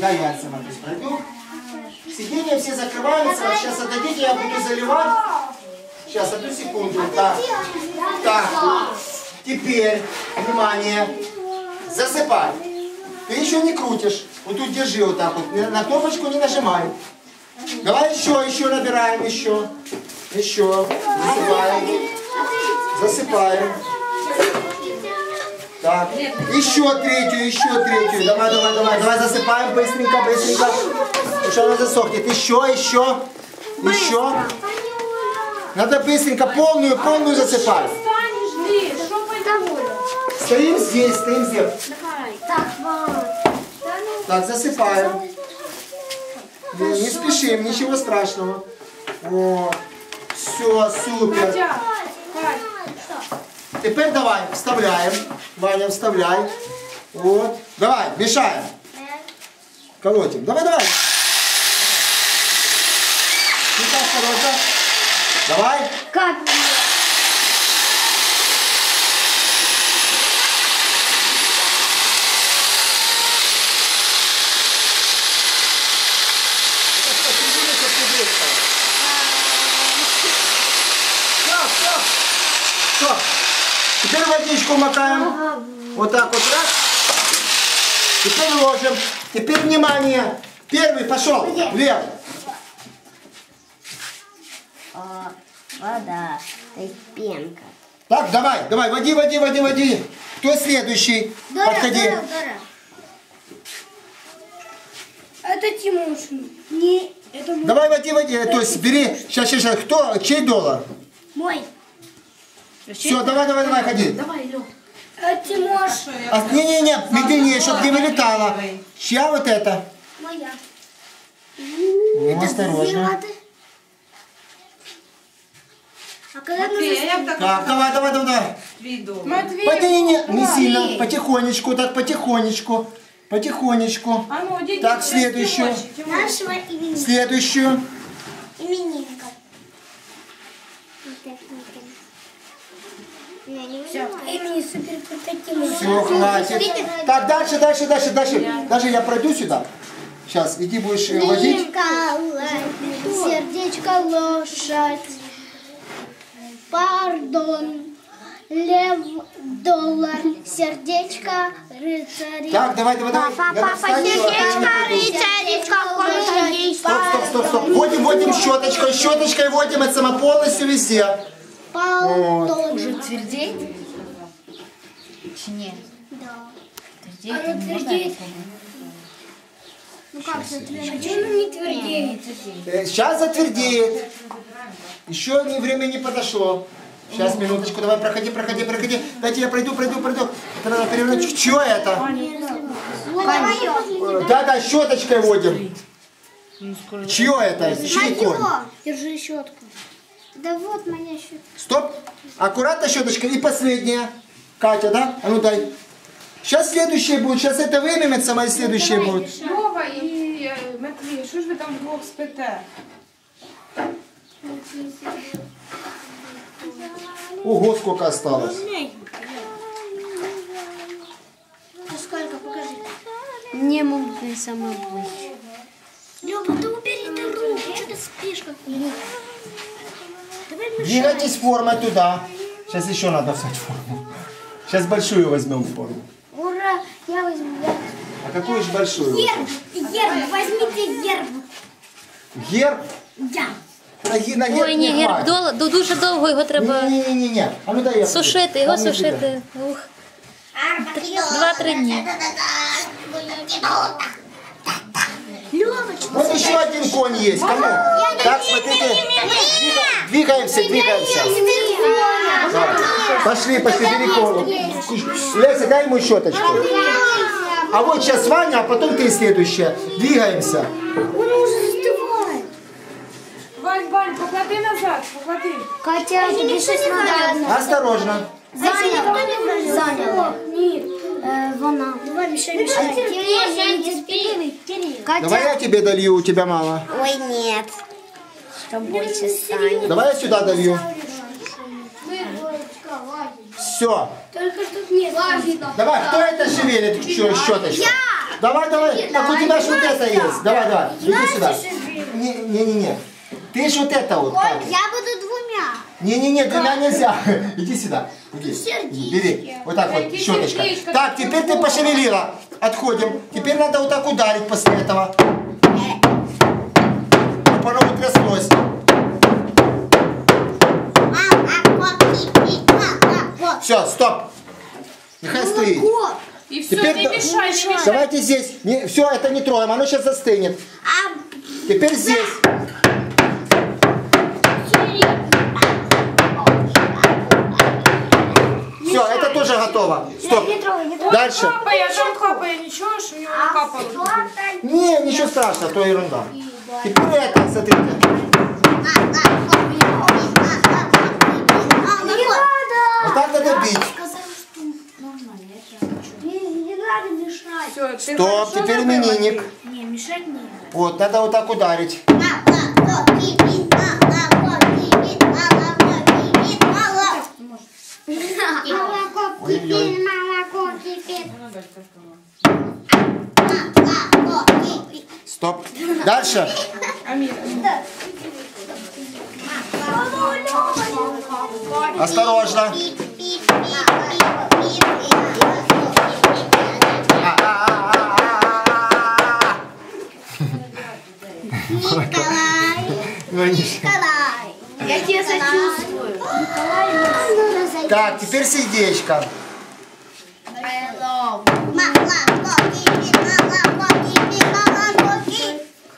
Да, я сама здесь пройду. Сиденья все закрываются. Сейчас отдадите, я буду заливать. Сейчас, одну секунду. Так. Так. Теперь, внимание. Засыпай. Ты еще не крутишь. Вот тут держи вот так вот. На кнопочку не нажимай. Давай еще, еще набираем, еще. Еще. Засыпаем. Засыпаем. Так, еще третью, еще третью. Давай, давай, давай, давай засыпаем быстренько, быстренько. Что она засохнет. Еще, еще, еще. Надо быстренько полную, полную засыпать. Стоим здесь, стоим здесь. Так, засыпаем. Не, не спешим, ничего страшного. О, все, супер. Теперь давай, вставляем. Ваня, вставляй. Вот. Давай, мешаем. Колотим. Давай, давай. Давай. Как? Все. Водичку макаем. Вот так вот раз. Теперь ложим. Теперь внимание. Первый пошел. Влево. О, вода. То есть пенка. Так, давай, давай, води, води, води, води. Кто следующий? Подходи. Это Тимошин. Не, это мой. Давай, води, води. То есть бери. Сейчас, сейчас, сейчас. Кто? Чей доллар? Мой. Все, давай, давай, давай, ходи. Давай, Лёх. Это Тимоша. А, не-не-не, медленнее, чтобы не вылетало. Чья вот это? Моя. Ну, осторожно. А когда як так Так, давай, давай, давай, дом? Матвей. Пойди, не, не, не сильно, потихонечку, так, потихонечку, потихонечку. А ну. Так, следующую. Следующую. Именинника. Имени супер Все, хватит. Так, дальше, дальше, дальше, дальше. Даже я пройду сюда. Сейчас, иди будешь э, водить. сердечко лошадь. Пардон. Лев, доллар, сердечко, рыцарь. Так, давай, давай, давай. Надо встать, сердечко, щеточку. рыцаречко, лошадь. Стоп, стоп, стоп, стоп. Вводим, вводим щеточкой, щеточкой вводим это само полностью везде. Пардон. Твердей? Чи? Да. То можна попробувати? Ну как затвердеть? А что не твердеет? Э, Сейчас затвердеет. Еще не, время не подошло. Сейчас, минуточку, давай, проходи, проходи, проходи. Дайте я пройду, пройду, пройду. Это надо перевернуть. Что это? Э, Да, да, щеточкой водим. Чье это? Чей конь? Держи щетку. Да вот моя щетка. Стоп. Аккуратно щеточка. И последняя. Катя, да? А ну дай. Сейчас следующее будет. Сейчас это вынимется, мои следующее будет. Льова і е, Матвій, що ж ви там вдвох спите? Ого, сколько осталось. Сколько, покажи. Не можна саме ближче. Лёва, да убери ты руку, Двигайтесь формой туда. Сейчас еще надо взять форму. Сейчас большую возьмем форму. Ура, я возьму. А какую же большую? Герб, герб, возьмите герб. Герб? Я. На, ге- на герб Ой, ні, не герб хватит. дол- ду- дуже довго його треба Ні, ні, ні, ні. А ну дай я. сушити, його Там не тебе. сушити. Ух. Два-три дні. Лёвочка. Вот еще один конь есть. Кому? Так, смотрите. Двига- Двигаемся, двигаемся. Пошли, пошли, бери колу. Леся, дай ему щеточку. А вот сейчас Ваня, а потом ты следующая. Двигаемся. Он уже застывает. Вань, Вань, поклади назад, поклади. Катя, щось надо. Осторожно. Занял. Занял. Нет. Вона. Давай, мешай, мешай. Давай я тебе долью, у тебя мало. Ой, нет. Что больше станет? Давай я сюда долью. Все. Только что нет. Давай, кто это шевелит щё- щеточку? Давай, давай. Так у тебя же вот это есть. Давай, давай. Иди сюда. Не-не-не. Ты ж вот это вот. как? Я буду двумя. Не-не-не, двумя нельзя. Иди сюда. Иди. Бери. Вот так вот, щеточка. Так, теперь ты пошевелила. Отходим. Теперь надо вот так ударить после этого. Оно утряслось. Все, стоп. Нехай стоит. И все, Теперь не да- мешай, не мешай. Давайте здесь. все, это не трогаем, оно сейчас застынет. Теперь здесь. Все, это тоже готово. Стоп. Дальше. Капай, а там капай, ничего, что у него не капало. Не, ничего страшного, то ерунда. Теперь это, смотрите. Вот так надо бить. Не надо мешать. Все, Стоп, теперь именинник. Не, мешать не. Вот, надо вот так ударить. Молоко кипит, молоко кипит. Стоп. Дальше. Осторожно. Николай. Николай. Я тебя сочувствую. Николай, Так, теперь сердечко.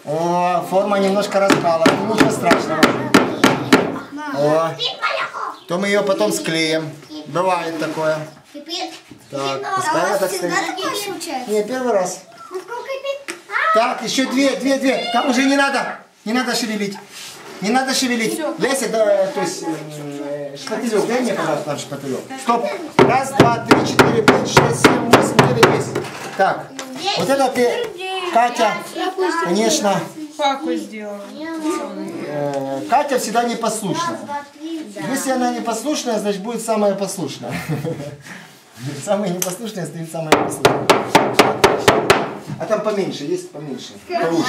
О, форма немножко распала. Ну, Ничего страшного. О, то мы ее потом склеим. Бывает такое. Так, А вас так стоит. Не, первый раз. Насколько кипит? Так, еще две, две, две. Там уже не надо. Не надо шевелить. Не надо шевелить. Леся, да, то есть э, шпателек, дай мне, пожалуйста, наш шпателек. Стоп. Раз, два, три, четыре, пять, шесть, семь, восемь, девять, десять. Так, вот это ты, Катя, конечно, Паку сделала. э, Катя всегда непослушная. Если она непослушная, значит будет самая послушная. Самая непослушная стоит самая послушная. А там поменьше, есть поменьше. Получше.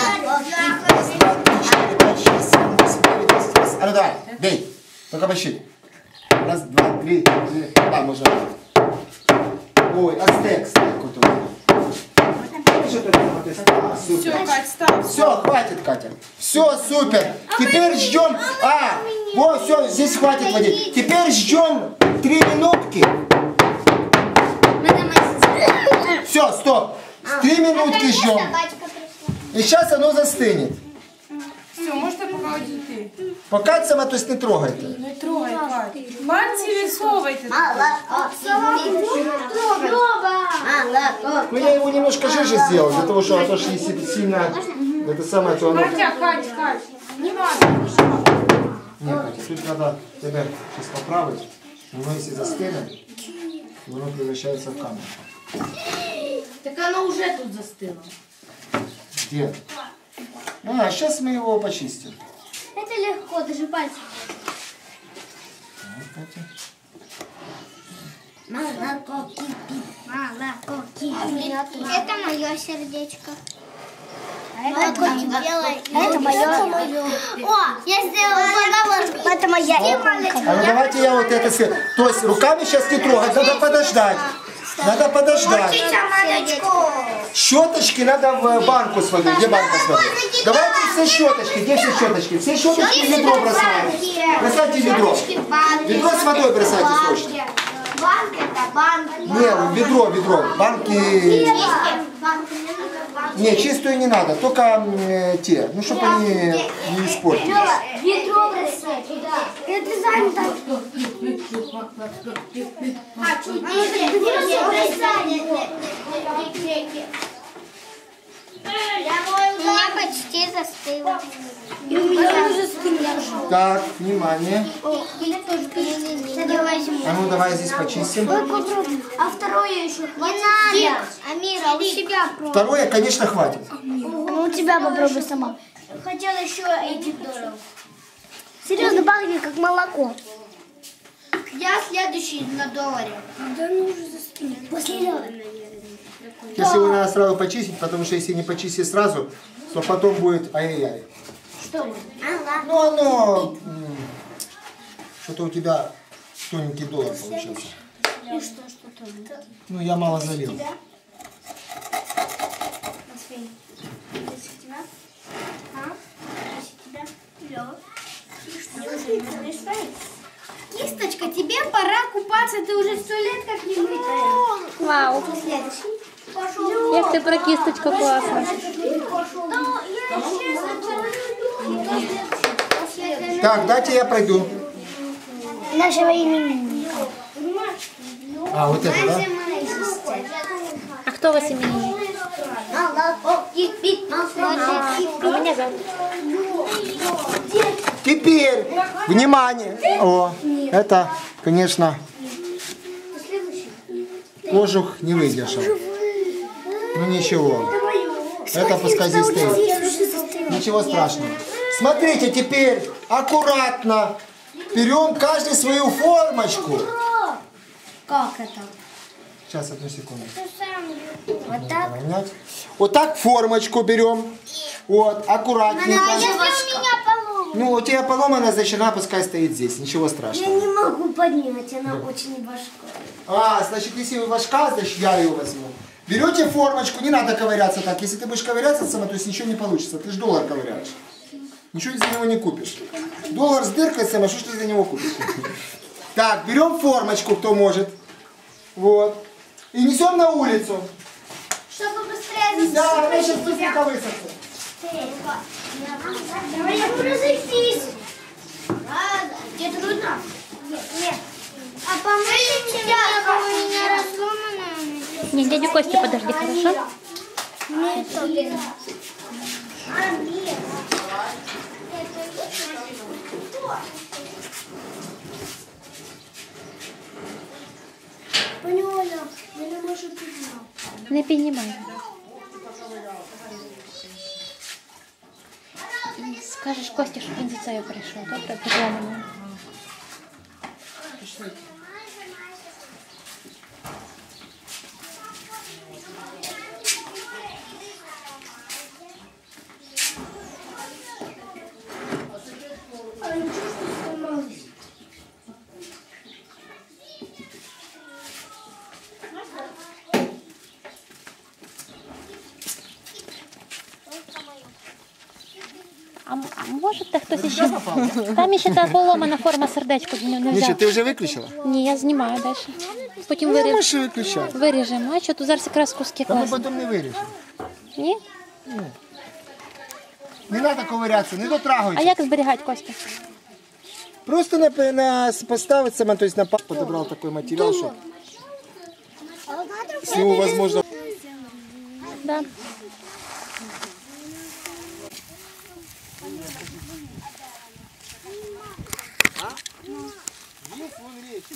А ну давай, бей. Только посчитай. Раз, два, три, четыре. Да, можно. Ой, а стек, стек вот он. Что ты? А, Все. Кать. Все, хватит, Катя. Все, супер. Теперь ждем. А, вот, все, здесь хватит водить. Теперь ждем три минутки. Все, стоп. Три минутки ждем. И сейчас оно застынет. Все, можете пока уйти. Пока сама, то есть не трогайте. Не трогай, Кать. Пальці відсовуйте. Ну я его немножко жиже сделал, для того, что а то, что если сильно это самое, то оно... Катя, Кать, Кать. Не надо. Нет, Катя, тут надо тебя сейчас поправить. Оно если застынет, то оно превращается в камень. Так оно уже тут застыло. Где? А, сейчас мы его почистим. Это легко, даже пальцы. Молоко кипит, молоко кипит. Это мое сердечко. Молоко кипело. Это мое. О, я сделала поговорку. Это моя. А ну давайте я вот это. То есть руками сейчас не трогать, надо подождать. Надо подождать. Щеточки надо в банку с водой. Где банка с водой? Давайте все щеточки. Где все щеточки? Все щеточки в ведро бросаем. Бросайте в ведро. Ведро с водой бросайте срочно. Банк это банк. Не, в ведро, ведро. Банки... Не, чистую не надо, только м, те. Ну, чтобы они не испортились. Ведро бросать туда. Это занято. А, чуть бросать. У меня почти застыло. И у меня уже застыло. Так, внимание. А ну давай здесь почистим. А второе еще хватит. Не надо. Амира, у себя пробуй. Второе, конечно, хватит. Ну, у тебя попробуй сама. Хотела еще этих долларов. Серьезно, пахнет как молоко. Я следующий на долларе. Да ну уже застынет. После Если его надо сразу почистить, потому что если не почистить сразу, то потом будет ай-яй-яй. Ага. Ну, оно... Что-то у тебя тоненький доллар получился. И что, что там? Ну, я мало залил. А? Кисточка, тебе пора купаться, ты уже сто лет как не мытая. Вау. Следующий. Як ти про кісточку класно. Ну, Так, дайте я пройду. Нашего именинника. А, вот это, да? А хто у вас іменинник? У мене зовут. Теперь, внимание. О, это, конечно, кожух не выдержал. Ну ничего. Это пускай здесь стоит. Ничего страшного. Смотрите, теперь аккуратно берем каждый свою формочку. Как это? Сейчас, одну секунду. Вот так? Вот так формочку берем. Вот, аккуратненько. А? Ну, у тебя поломана, значит, она пускай стоит здесь. Ничего страшного. не могу поднять, она очень башка. А, значит, если вы башка, значит, я ее возьму. Берете формочку, не надо ковыряться так. Если ты будешь ковыряться сама, то есть ничего не получится. Ты же доллар ковыряешь. Ничего за него не купишь. Доллар с дыркой сама, что ж ты за него купишь? Так, берем формочку, кто может. Вот. И несем на улицу. Чтобы быстрее Да, она сейчас быстренько высохнет. Давай я. Ладно. Тебе трудно? Нет. А помните, разломанная? Ні, дядю Костя, подожди, хорошо? Нет. А, нет. Поняла, я не можу підняти. Не піднімай. І скажеш Кості, щоб він за цією прийшов, добре? Підломаною. Можете хтось ще? Там ще та поломана форма сердечко не, не Миша, ти вже виключила? Ні, я знімаю далі. Потім Ну, виріж... можеш виключати. виріжемо. А що тут зараз якраз куски Та ми класні. потім не вирішимо. Ні? Не треба ковирятися, не. А як зберігати Костя? Просто на, на поставить сама, то есть на пап подобрал такой материал, что с него возможно... Да. Есть вон речка.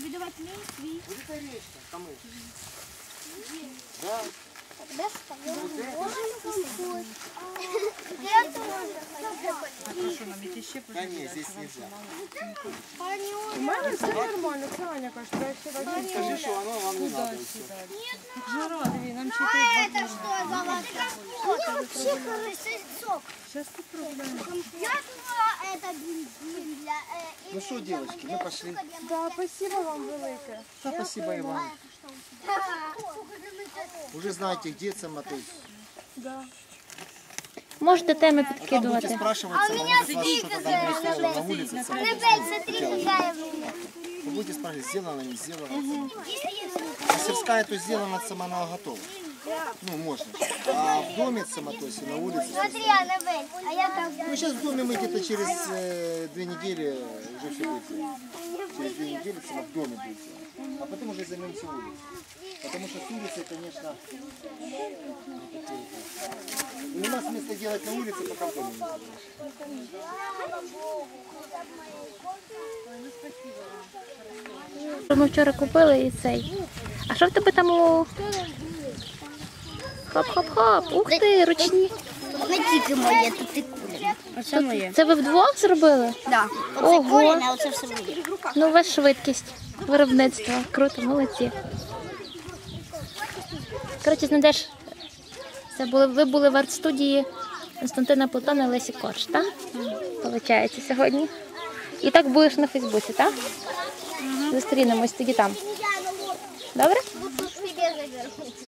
Вот это речка, Камыш. Да. Да нет, здесь нельзя. У мене все нормально, це Аня каже, я воді. Скажи, что оно вам не надо. Жара, диви, нам ще А это что за вода? Мне вообще хороший сок. Сейчас попробуємо. Я думала, это бензин для... э, Ну что, девочки, мы пошли. Да, спасибо вам велике. Да, спасибо и вам. Уже знаете, где сама, то есть... Можете теми підкидувати. там происходило на улице. сама, то есть, Аннабель, смотри, какая у меня. Вы будете спрашивать, сделано, не сделано. А сельская то сделана сама она готова. Ну, можно. А в доме сама, то есть и на улице. Смотри, Аннабель, а я там... Ну, сейчас в доме мы где-то через э, две недели уже все будет. Через две недели сама в доме будет. А потом уже займемся улицей. Потому что с улицы, конечно, нема смысла делать на улице, пока в доме не сделаешь. Ми вчора купили і цей. А що в тебе там у. Хоп-хоп-хоп. Ух ти, ручні. Не тільки моє, тут і. Оце моє. Це ви вдвох зробили? Да. Ого. Оце корінь, а оце все моє. Ну, у вас швидкість виробництва. Круто, молодці. Коротше, знайдеш Це були, ви були в арт-студії Константина Платона і Лесі Корж, так? Получається сьогодні. І так будеш на Фейсбуці, так? Зустрінемось тоді там. Добре?